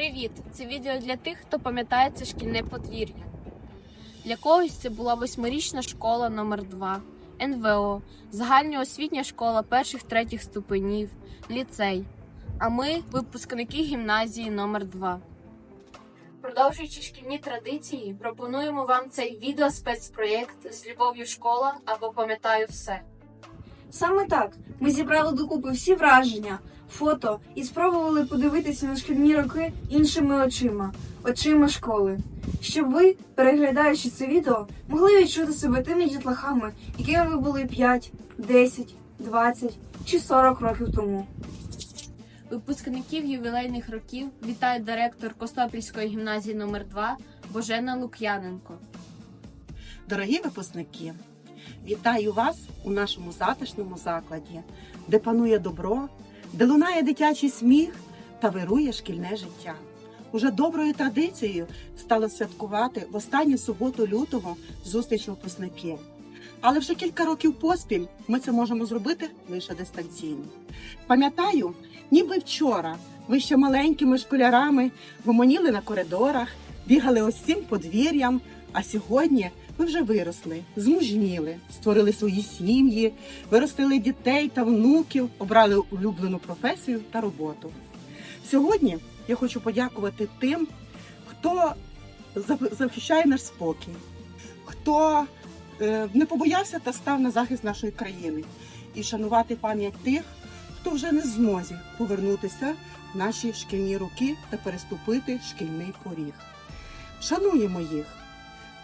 Привіт! Це відео для тих, хто пам'ятає шкільне подвір'я. Для когось це була восьмирічна школа номер 2 НВО, загальноосвітня школа перших третіх ступенів, ліцей. А ми випускники гімназії номер 2 Продовжуючи шкільні традиції, пропонуємо вам цей відеоспецпроєкт з любов'ю школа або пам'ятаю все. Саме так ми зібрали докупи всі враження, фото і спробували подивитися на шкільні роки іншими очима, очима школи, щоб ви, переглядаючи це відео, могли відчути себе тими дітлахами, якими ви були 5, 10, 20 чи 40 років тому. Випускників ювілейних років вітає директор Костопільської гімназії номер 2 Божена Лук'яненко. Дорогі випускники, вітаю вас у нашому затишному закладі, де панує добро, де лунає дитячий сміх та вирує шкільне життя. Уже доброю традицією стало святкувати в останню суботу лютого зустріч випускників. Але вже кілька років поспіль ми це можемо зробити лише дистанційно. Пам'ятаю, ніби вчора ви ще маленькими школярами гомоніли на коридорах, бігали цим подвір'ям, а сьогодні ви вже виросли, змужніли, створили свої сім'ї, виростили дітей та внуків, обрали улюблену професію та роботу. Сьогодні я хочу подякувати тим, хто захищає наш спокій, хто е, не побоявся та став на захист нашої країни, і шанувати пам'ять тих, хто вже не змозі повернутися в наші шкільні роки та переступити шкільний поріг. Шануємо їх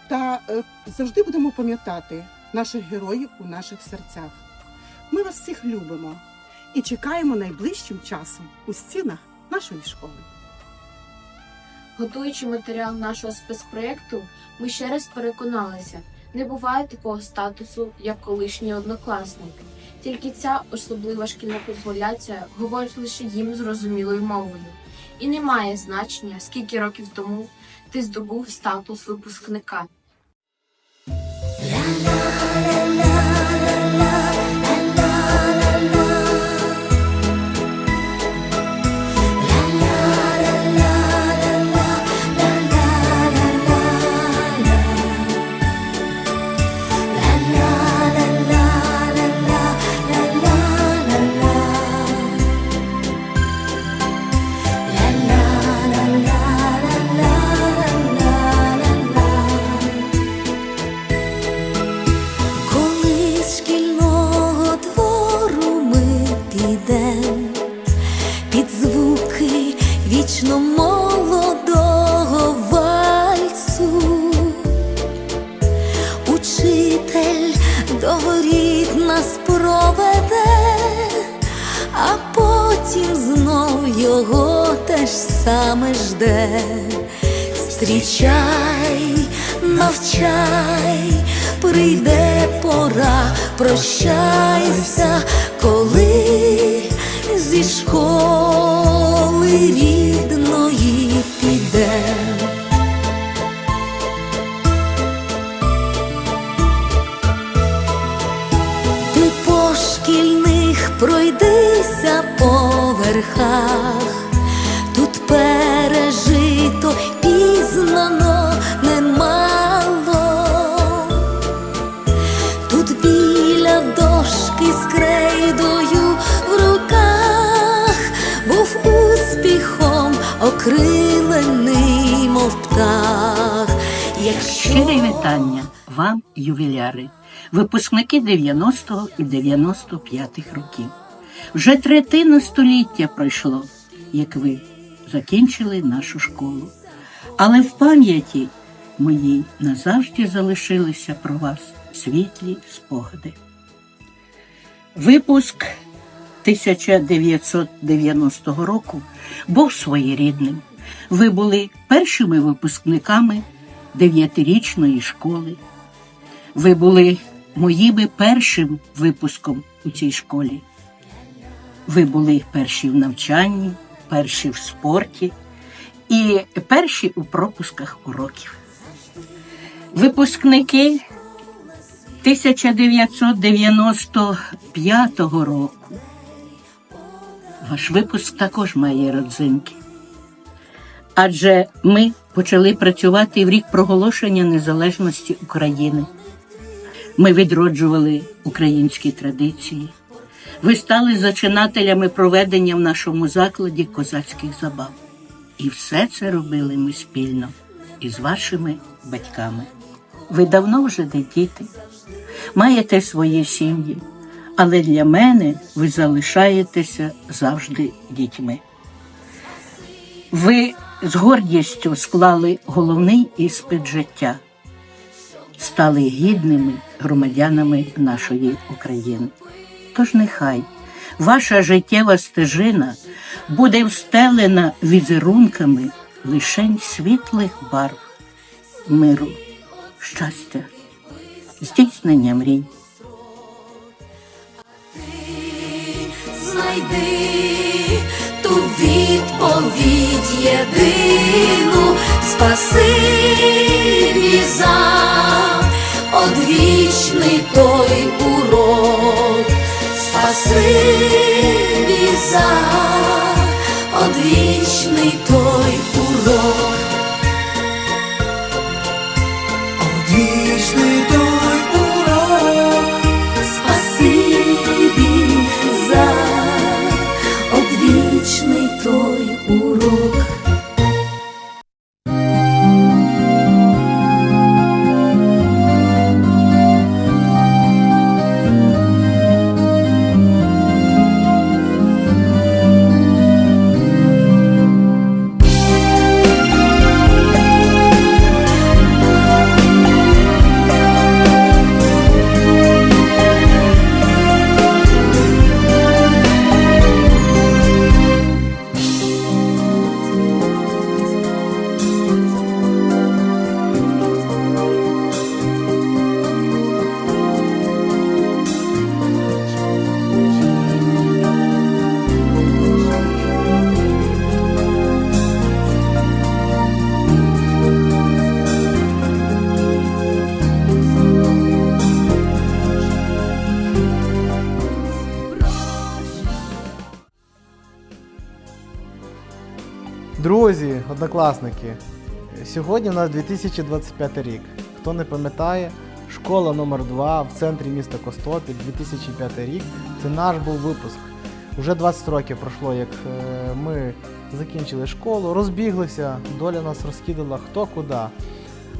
та е, завжди будемо пам'ятати наших героїв у наших серцях. Ми вас всіх любимо і чекаємо найближчим часом у стінах нашої школи. Готуючи матеріал нашого спецпроєкту, ми ще раз переконалися, не буває такого статусу, як колишній однокласник. Тільки ця особлива шкільна популяція говорить лише їм зрозумілою мовою. І не має значення, скільки років тому ти здобув статус випускника. Саме жде. Зустрічай, навчай, прийде пора, прощайся, коли зі школи рідної піде. Ти по шкільних пройдися по верхах, окрилений, мов птах. Якщо Щире вітання вам, ювіляри, випускники 90-го і 95-х років. Вже третина століття пройшло, як ви закінчили нашу школу. Але в пам'яті моїй назавжди залишилися про вас світлі спогади. Випуск 1990 року був своєрідним. Ви були першими випускниками дев'ятирічної школи. Ви були моїми першим випуском у цій школі. Ви були перші в навчанні, перші в спорті і перші у пропусках уроків. Випускники 1995 року. Ваш випуск також має родзинки. Адже ми почали працювати в рік проголошення незалежності України. Ми відроджували українські традиції. Ви стали зачинателями проведення в нашому закладі козацьких забав. І все це робили ми спільно із вашими батьками. Ви давно вже не діти, маєте свої сім'ї, але для мене ви залишаєтеся завжди дітьми. Ви з гордістю склали головний іспит життя, стали гідними громадянами нашої України. Тож нехай ваша життєва стежина буде встелена візерунками лишень світлих барв, миру, щастя, здійснення мрій. Знайди ту відповідь єдину, спасибі за одвічний той урок, спасибі за одвічний той урок. Друзі, однокласники, сьогодні у нас 2025 рік. Хто не пам'ятає, школа номер 2 в центрі міста Костопіль, 2005 рік. Це наш був випуск. Уже 20 років пройшло, як е, ми закінчили школу, розбіглися, доля нас розкидала хто куди.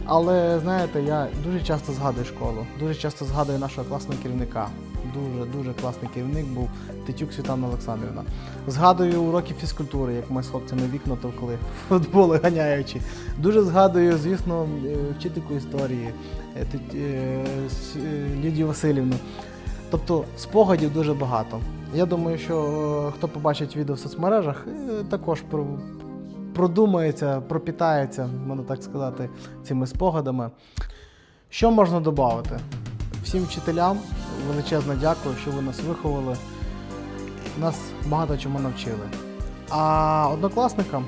Але знаєте, я дуже часто згадую школу, дуже часто згадую нашого класного керівника. Дуже дуже класний керівник був Тетюк Світлана Олександрівна. Згадую уроки фізкультури, як ми з хлопцями вікна товкли, футболи ганяючи. Дуже згадую, звісно, е, вчительку історії е, е, Лідію Васильівну. Тобто спогадів дуже багато. Я думаю, що хто побачить відео в соцмережах, також про, продумається, пропітається, можна так сказати, цими спогадами. Що можна додати? Всім вчителям величезне дякую, що ви нас виховали, нас багато чому навчили. А однокласникам,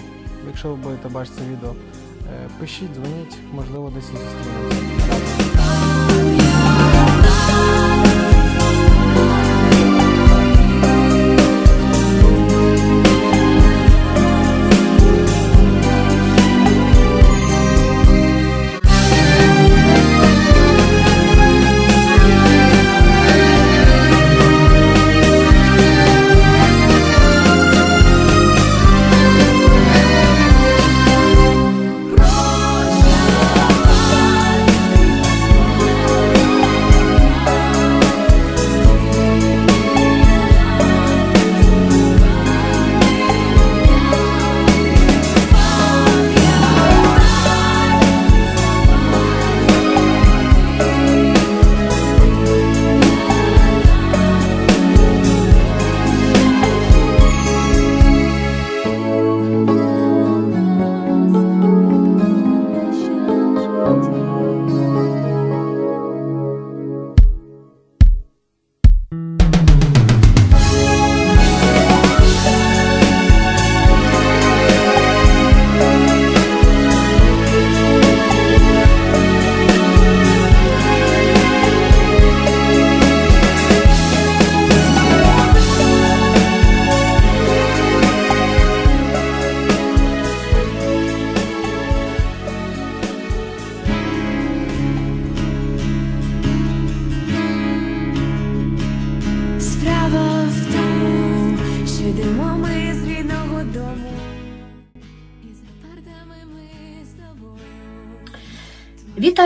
якщо ви будете бачити це відео, е, пишіть, дзвоніть, можливо, десь і зустрінемося.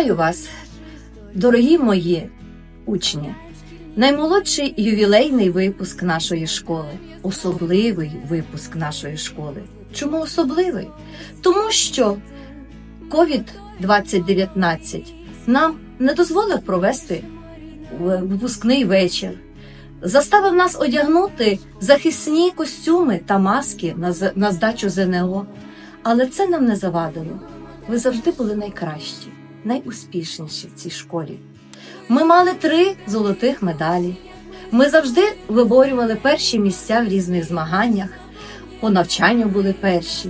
Вітаю вас, дорогі мої учні! Наймолодший ювілейний випуск нашої школи, особливий випуск нашої школи. Чому особливий? Тому що COVID-2019 нам не дозволив провести випускний вечір, заставив нас одягнути захисні костюми та маски на здачу ЗНО. Але це нам не завадило. Ви завжди були найкращі найуспішніші в цій школі. Ми мали три золотих медалі. Ми завжди виборювали перші місця в різних змаганнях, по навчанню були перші.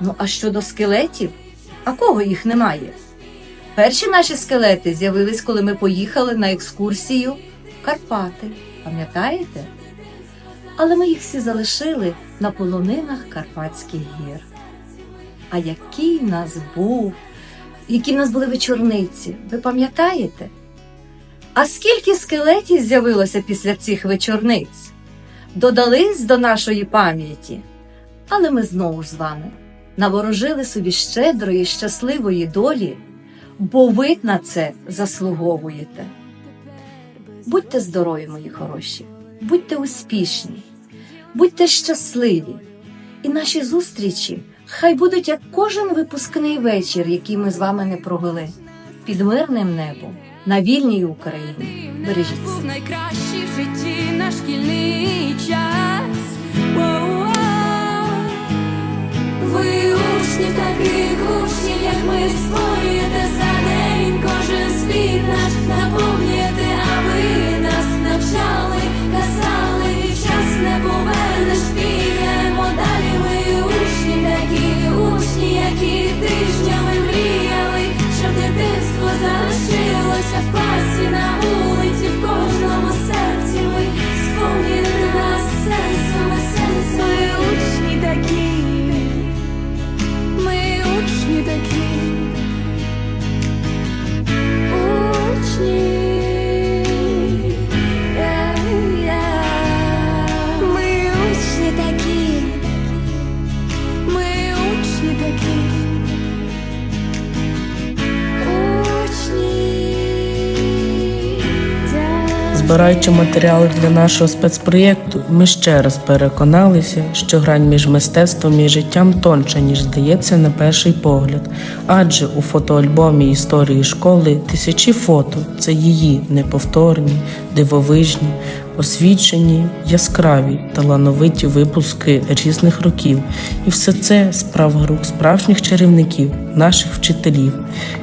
Ну а щодо скелетів, а кого їх немає? Перші наші скелети з'явились, коли ми поїхали на екскурсію в Карпати. Пам'ятаєте? Але ми їх всі залишили на полонинах Карпатських гір. А який нас був які в нас були вечорниці. Ви пам'ятаєте? А скільки скелетів з'явилося після цих вечорниць? Додались до нашої пам'яті. Але ми знову з вами наворожили собі щедрої, щасливої долі, бо ви на це заслуговуєте. Будьте здорові, мої хороші, будьте успішні, будьте щасливі, і наші зустрічі Хай будуть як кожен випускний вечір, який ми з вами не провели, під мирним небом на вільній Україні. Бережіть. Був найкращий в житті наш шкільний час. Ви учні таких учнів, як ми створюєте за день кожен світ наш наповнюєте, а ви нас навчали, Збираючи матеріали для нашого спецпроєкту, ми ще раз переконалися, що грань між мистецтвом і життям тонша, ніж здається на перший погляд. Адже у фотоальбомі історії школи тисячі фото це її неповторні, дивовижні, освічені, яскраві, талановиті випуски різних років. І все це справа рук справжніх чарівників, наших вчителів.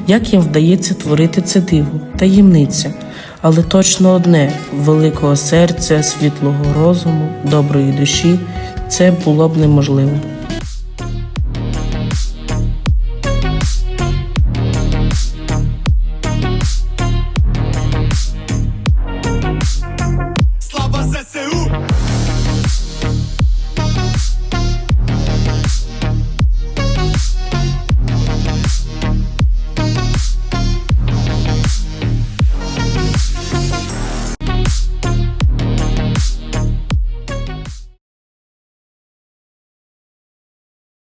Як їм вдається творити це диво, таємниця. Але точно одне великого серця, світлого розуму, доброї душі це було б неможливо.